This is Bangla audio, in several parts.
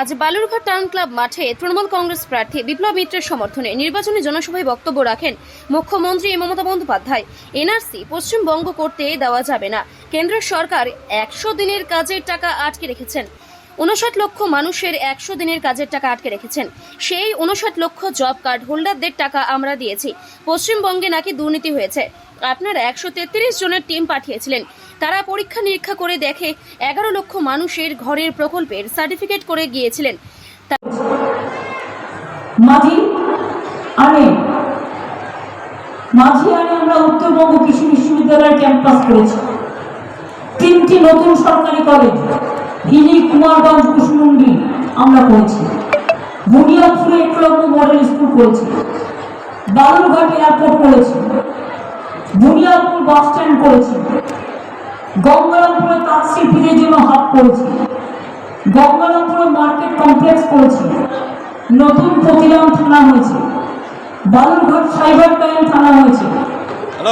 আজ বালুরঘাট টাউন ক্লাব মাঠে তৃণমূল কংগ্রেস প্রার্থী বিপ্লব মিত্রের সমর্থনে নির্বাচনী জনসভায় বক্তব্য রাখেন মুখ্যমন্ত্রী মমতা বন্দ্যোপাধ্যায়। এনআরসি পশ্চিমবঙ্গ করতে দেওয়া যাবে না। কেন্দ্র সরকার একশো দিনের কাজের টাকা আটকে রেখেছেন। উনষাট লক্ষ মানুষের একশো দিনের কাজের টাকা আটকে রেখেছেন। সেই উনষাট লক্ষ জব কার্ড হোল্ডারদের টাকা আমরা দিয়েছি। পশ্চিমবঙ্গে নাকি দুর্নীতি হয়েছে। আপনারা একশো তেত্রিশ জনের টিম পাঠিয়েছিলেন। তারা পরীক্ষা নিরীক্ষা করে দেখে এগারো লক্ষ মানুষের ঘরের প্রকল্পের সার্টিফিকেট করে গিয়েছিলেন। মাঝি আনে। মাঝি আনে আমরা উত্তরবঙ্গ কৃষি বিশ্ববিদ্যালয়ের ক্যাম্পাস করেছি। তিনটি নতুন সরকারি কলেজ। হিলি কুমারগঞ্জ কুশমুন্ডি আমরা করেছি বুনিয়াদপুরে একলব্য মডেল স্কুল করেছি বালুরঘাট এয়ারপোর্ট করেছি বুনিয়াদপুর বাস স্ট্যান্ড করেছি গঙ্গারামপুরে তাঁত শিল্পীদের জন্য হাট করেছি গঙ্গারামপুরে মার্কেট কমপ্লেক্স করেছি নতুন প্রতিরাম থানা হয়েছে। বালুরঘাট সাইবার ক্রাইম থানা হয়েছে।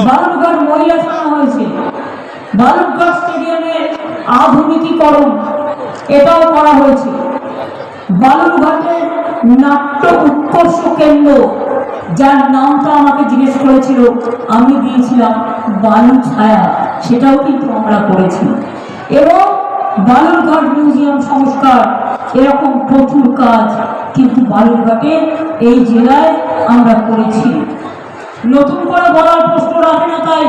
বালুরঘাট মহিলা থানা হয়েছে। বালুরঘাট স্টেডিয়ামের আধুনিকীকরণ। এটাও করা হয়েছে বালুরঘাটের নাট্য উৎকর্ষ কেন্দ্র, যার নামটা আমাকে জিজ্ঞেস করেছিল, আমি দিয়েছিলাম বালু ছায়া, সেটাও কিন্তু আমরা করেছি। এবং বালুরঘাট মিউজিয়াম সংস্কার, এরকম প্রচুর কাজ কিন্তু বালুরঘাটে এই জেলায় আমরা করেছি। নতুন করে বলার প্রশ্ন রাখে না তাই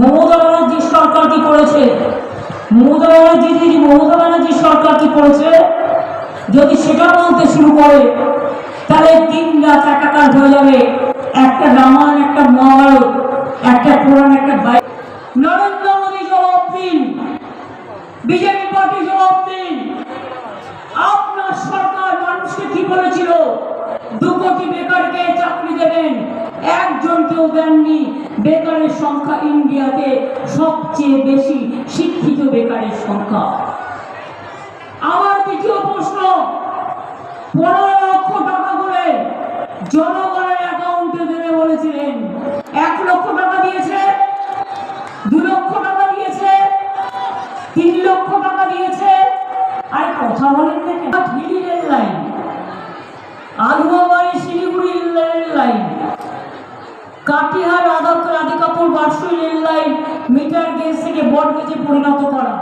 মমতা ব্যানার্জির সরকার কি করেছে মমতা ব্যানার্জি দিদি মমতা ব্যানার্জির সরকার কি করেছে? যদি সেটা বলতে শুরু করে, তাহলে তিন রাত একাকার হয়ে যাবে। একটা রামায়ণ, একটা মহাভারত, একটা কোরআন একটা বাই নরেন্দ্র মোদী জবাব দিন। বিজেপি পার্টি জবাব দিন। আপনার সরকার মানুষকে কি বলেছিল? দু কোটি বেকারকে চাকরি দেবেন। একজনকেও দেননি বেকারের সংখ্যা ইন্ডিয়াতে সবচেয়ে বেশি শিক্ষিত বেকারের সংখ্যা। আমার দ্বিতীয় প্রশ্ন, পনেরো লক্ষ টাকা করে জনগণের অ্যাকাউন্টে দেবে বলেছিলেন। এক লক্ষ টাকা দিয়েছে, দু লক্ষ টাকা দিয়েছে, তিন লক্ষ টাকা দিয়েছে। আর কথা বলেন দেখে Hili line Aluabari Siliguri rail line Katihar Radha Radhikapur বার্ষিক রেল লাইন মিটার গেজ থেকে বট গেজে পরিণত করা।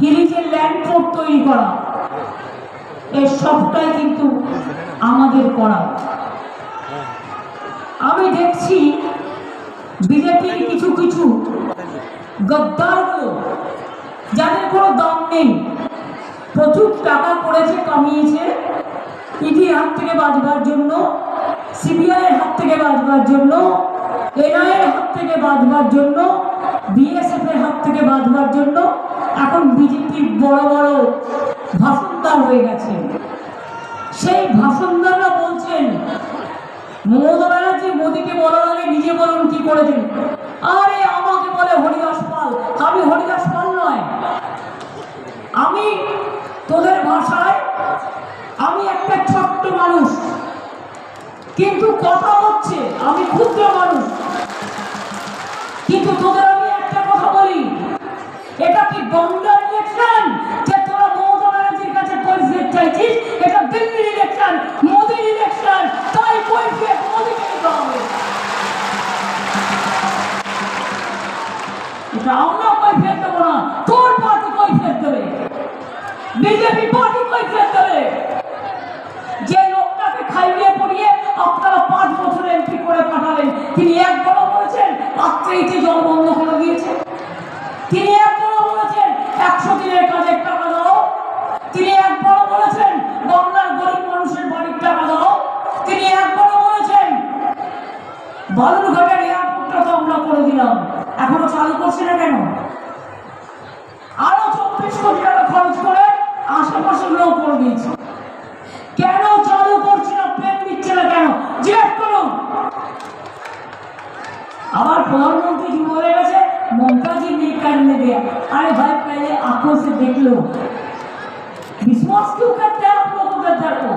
হিলিজের ল্যান্ডপোর্ট তৈরি করা। এর সবটাই কিন্তু আমাদের করা। আমি দেখছি বিজেপির কিছু কিছু গদ্দারগুলো, যাদের কোনো দাম নেই, প্রচুর টাকা করেছে, কামিয়েছে হাত থেকে বাঁচবার জন্য সিবিআই এর হাত থেকে বাঁধবার জন্য এনআই এর হাত থেকে বাঁধবার জন্য বিএসএফ এর হাত থেকে বাঁচবার জন্য এখন বিজেপির বড় বড় ভাষণদার হয়ে গেছে। সেই ভাষণদাররা বলছেন, মমতা ব্যানার্জি মোদীকে বলার আগে নিজে বলুন কি করেছেন। আরে আমাকে বলে হরিদাস পাল, আমি হরিদাস পাল নয় আমি তোদের ভাষায় আমি একটা ছোট্ট মানুষ কিন্তু কথা হচ্ছে, আমি ক্ষুদ্র মানুষ। কিন্তু তোদের আমি একটা কথা বলি। এটা কি গঙ্গা ইলেকশন যে তোরা মমতা ব্যানার্জির কাছে কৈফিয়ত চাইছিস, এটা দিল্লির ইলেকশন মোদির ইলেকশন তাই কৈফিয়ত মোদিকে দিতে হবে। এটা আমরা কৈফিয়ত দেবো না, তোর পার্টি কৈফিয়ত দেবে। বিজেপি পার্টি কৈফিয়ত দেবে যে লোকটাকে খাইয়ে পড়িয়ে আপনারা পাঁচ বছর এমপি করে পাঠালেন। তিনি একবারও বলেছেন রাত্রেইতে জল বন্ধ করে দিয়েছে তিনি একবারও বলেছেন, একশো দিনের কাজের টাকা দাও। তিনি একবারও বলেছেন বাংলার গরিব মানুষের বাড়ির টাকা দাও। তিনি একবারও বলেছেন, বালুরঘাটের এয়ারপোর্টটা তো আমরা করে দিলাম। এখনও চালু করছে না কেন? আরও চব্বিশ কোটি টাকা খরচ করে प्रधानमंत्री जी बोले वैसे ममता जी नहीं करने दिया अरे भाई पहले आंखों से देख लो विश्वास क्यों करते हैं आप लोगों गद्दार को